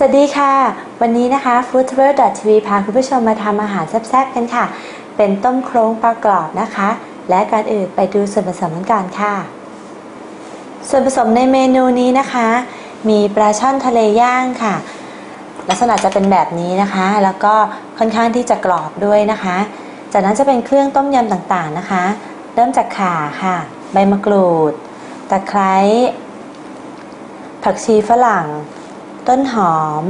สวัสดีค่ะ วันนี้นะคะ f o o d t o u r TV พาคุณผู้ชมมาทำอาหารแซ่บๆกันค่ะ เป็นต้มโครงปลากรอบนะคะ และก่อนอื่นไปดูส่วนผสมกันก่อนค่ะ ส่วนผสมในเมนูนี้นะคะ มีปลาช่อนทะเลย่างค่ะ ลักษณะจะเป็นแบบนี้นะคะ แล้วก็ค่อนข้างที่จะกรอบด้วยนะคะ จากนั้นจะเป็นเครื่องต้มยำต่างๆนะคะ เริ่มจากข่าค่ะ ใบมะกรูด ตะไคร้ผักชีฝรั่ง ต้นหอม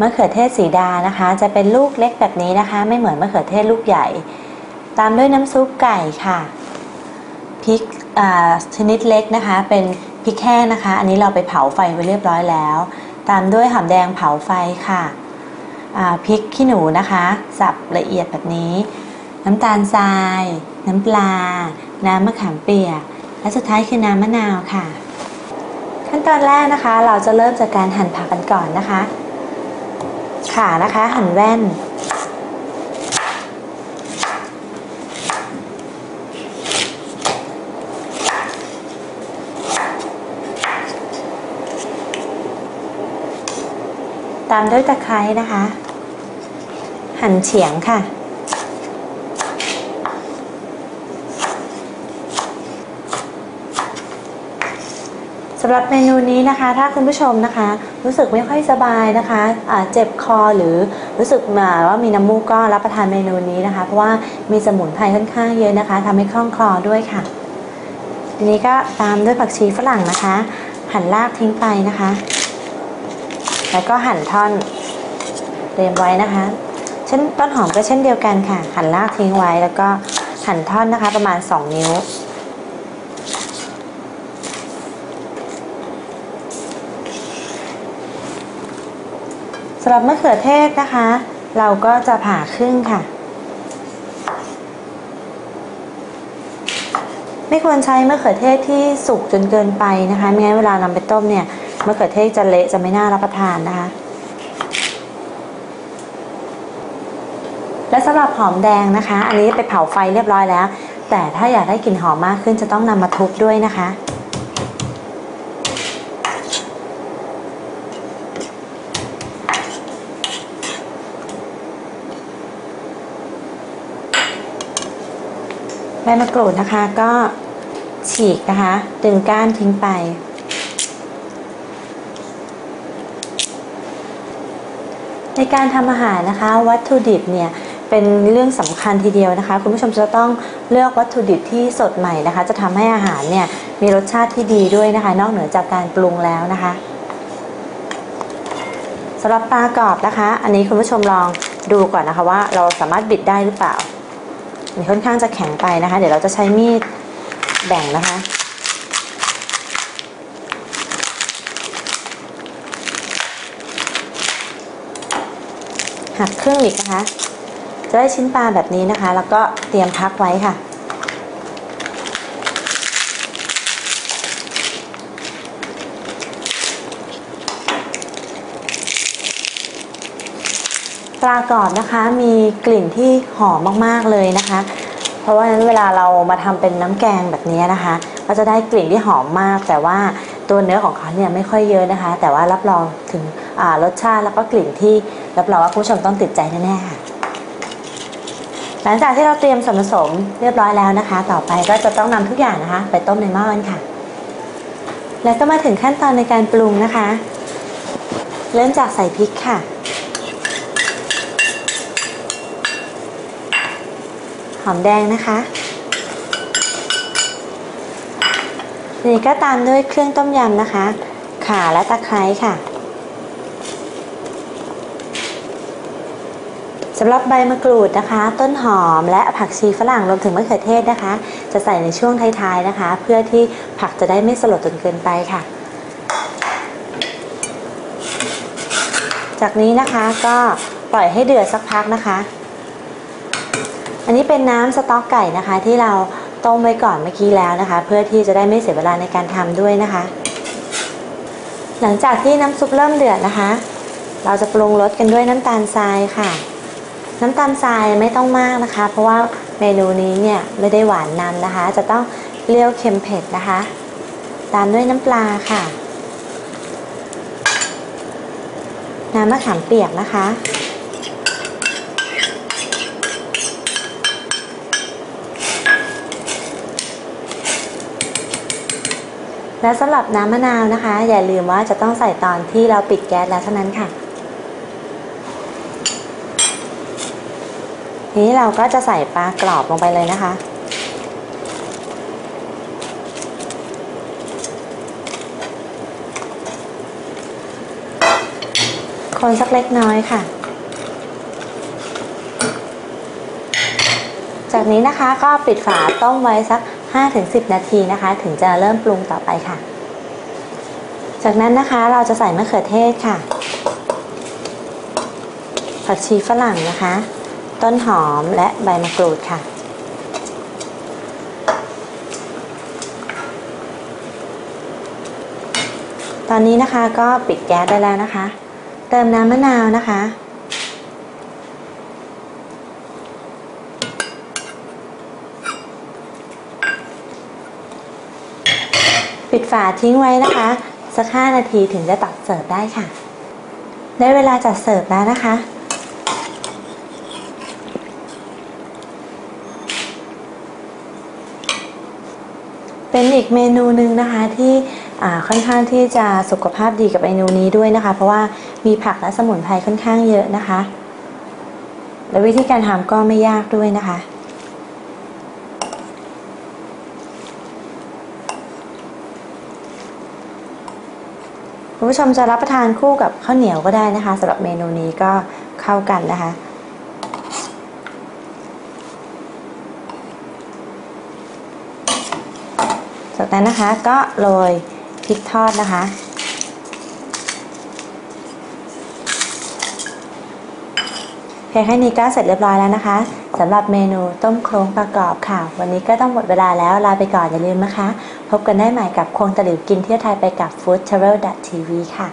มะเขือเทศสีดานะคะ จะเป็นลูกเล็กแบบนี้นะคะ ไม่เหมือนมะเขือเทศลูกใหญ่ ตามด้วยน้ำซุปไก่ค่ะพริกชนิดเล็กนะคะ เป็นพริกแห้งนะคะ อันนี้เราไปเผาไฟไว้เรียบร้อยแล้ว ตามด้วยหอมแดงเผาไฟค่ะพริกขี้หนูนะคะ สับละเอียดแบบนี้ น้ำตาลทราย น้ำปลา น้ำมะขามเปียก และสุดท้ายคือน้ำมะนาวค่ะ ขั้นตอนแรกนะคะ เราจะเริ่มจากการหั่นผักกันก่อนนะคะ ขานะคะ หั่นแว่น ตามด้วยตะไคร้นะคะ หั่นเฉียงค่ะ สำหรับเมนูนี้นะคะ ถ้าคุณผู้ชมนะคะ รู้สึกไม่ค่อยสบายนะคะะเจ็บคอหรือรู้สึกมาว่ามีน้ำมูกก็รับประทานเมนูนี้นะคะ เพราะว่ามีสมุนไพรค่อนข้างเยอะนะคะทำให้คล่องคลอด้วยค่ะ ทีนี้ก็ตามด้วยผักชีฝรั่งนะคะ หั่นรากทิ้งไปนะคะ แล้วก็หั่นท่อนเตรียมไว้นะคะเช่นต้นหอมก็เช่นเดียวกันค่ะ หั่นรากทิ้งไว้แล้วก็หั่นท่อนนะคะ ประมาณ 2 นิ้วำหรับมะเขือเทศนะคะ เราก็จะผ่าครึ่งค่ะ ไม่ควรใช้มะเขือเทศที่สุกจนเกินไปนะคะไม่งั้นเวลานำไปต้มเนี่ยมะเขือเทศจะเละจะไม่น่ารับประทานนะคะ และสำหรับหอมแดงนะคะ อันนี้ไปเผาไฟเรียบร้อยแล้ว แต่ถ้าอยากได้กลิ่นหอมมากขึ้นจะต้องนำมาทุบด้วยนะคะ ใบมะกรูดนะคะก็ฉีกนะคะ ดึงก้านทิ้งไป ในการทำอาหารนะคะ วัตถุดิบเนี่ยเป็นเรื่องสำคัญทีเดียวนะคะ คุณผู้ชมจะต้องเลือกวัตถุดิบที่สดใหม่นะคะ จะทำให้อาหารเนี่ยมีรสชาติที่ดีด้วยนะคะ นอกเหนือจากการปรุงแล้วนะคะสำหรับปลากรอบนะคะ อันนี้คุณผู้ชมลองดูก่อนนะคะว่าเราสามารถบิดได้หรือเปล่า ค่อนข้างจะแข็งไปนะคะ เดี๋ยวเราจะใช้มีดแบ่งนะคะ หักครึ่งอีกนะคะ จะได้ชิ้นปลาแบบนี้นะคะ แล้วก็เตรียมพักไว้ค่ะ ป ลากรอบนะคะ มีกลิ่นที่หอมมากๆเลยนะคะ เพราะว่านั้นเวลาเรามาทำเป็นน้ำแกงแบบนี้นะคะ ก็จะได้กลิ่นที่หอมมาก แต่ว่าตัวเนื้อของเขาเนี่ยไม่ค่อยเยอะนะคะ แต่ว่ารับรองถึงรสชาติแล้วก็กลิ่นที่รับรองว่าผู้ชมต้องติดใจแน่ๆค่ะหลังจากที่เราเตรียมส่วนผสมเรียบร้อยแล้วนะคะ ต่อไปก็จะต้องนำทุกอย่างนะคะ ไปต้มในหม้อกันค่ะ แล้วก็มาถึงขั้นตอนในการปรุงนะคะ เริ่มจากใส่พริกค่ะ อมแดงนะคะ นี่ก็ตามด้วยเครื่องต้มยำนะคะ ข่าและตะไคร้ค่ะสำหรับใบมะกรูดนะคะ ต้นหอมและผักชีฝรั่งรวมถึงมะเขือเทศนะคะ จะใส่ในช่วงท้ายๆนะคะ เพื่อที่ผักจะได้ไม่สลดจนเกินไปค่ะ จากนี้นะคะก็ปล่อยให้เดือดสักพักนะคะ อันนี้เป็นน้ำสต๊อกไก่นะคะ ที่เราต้มไว้ก่อนเมื่อกี้แล้วนะคะ เพื่อที่จะได้ไม่เสียเวลาในการทำด้วยนะคะ หลังจากที่น้ำซุปเริ่มเดือดนะคะ เราจะปรุงรสกันด้วยน้ำตาลทรายค่ะ น้ำตาลทรายไม่ต้องมากนะคะ เพราะว่าเมนูนี้เนี่ยไม่ได้หวานนำนะคะ จะต้องเปรี้ยวเค็มเผ็ดนะคะ ตามด้วยน้ำปลาค่ะ น้ำมะขามเปียกนะคะ และสำหรับน้ำมะนาวนะคะ อย่าลืมว่าจะต้องใส่ตอนที่เราปิดแก๊สแล้วเท่านั้นค่ะนี้เราก็จะใส่ปลากรอบลงไปเลยนะคะ คนสักเล็กน้อยค่ะ จากนี้นะคะก็ปิดฝาต้มไว้สัก 5-10 นาทีนะคะ ถึงจะเริ่มปรุงต่อไปค่ะ จากนั้นนะคะเราจะใส่มะเขือเทศค่ะ ผักชีฝรั่งนะคะ ต้นหอมและใบมะกรูดค่ะ ตอนนี้นะคะก็ปิดแก๊สได้แล้วนะคะ เติมน้ำมะนาวนะคะ ปิดฝาทิ้งไว้นะคะ สัก 5 นาทีถึงจะตักเสิร์ฟได้ค่ะ ได้เวลาจัดเสิร์ฟแล้วนะคะ เป็นอีกเมนูหนึ่งนะคะที่ค่อนข้างที่จะสุขภาพดีกับเมนูนี้ด้วยนะคะ เพราะว่ามีผักและสมุนไพรค่อนข้างเยอะนะคะ และวิธีการทำก็ไม่ยากด้วยนะคะ คุณผู้ชมจะรับประทานคู่กับข้าวเหนียวก็ได้นะคะสำหรับเมนูนี้ก็เข้ากันนะคะ จากนั้นนะคะก็โรยพริกทอดนะคะเพียงแค่นี้ก็เสร็จเรียบร้อยแล้วนะคะ สำหรับเมนูต้มโครงประกอบค่ะ วันนี้ก็ต้องหมดเวลาแล้วลาไปก่อนอย่าลืมนะคะ พบกันได้ใหม่กับควงตะหลิวกินเที่ยวไทยไปกับ foodtravel.tv ค่ะ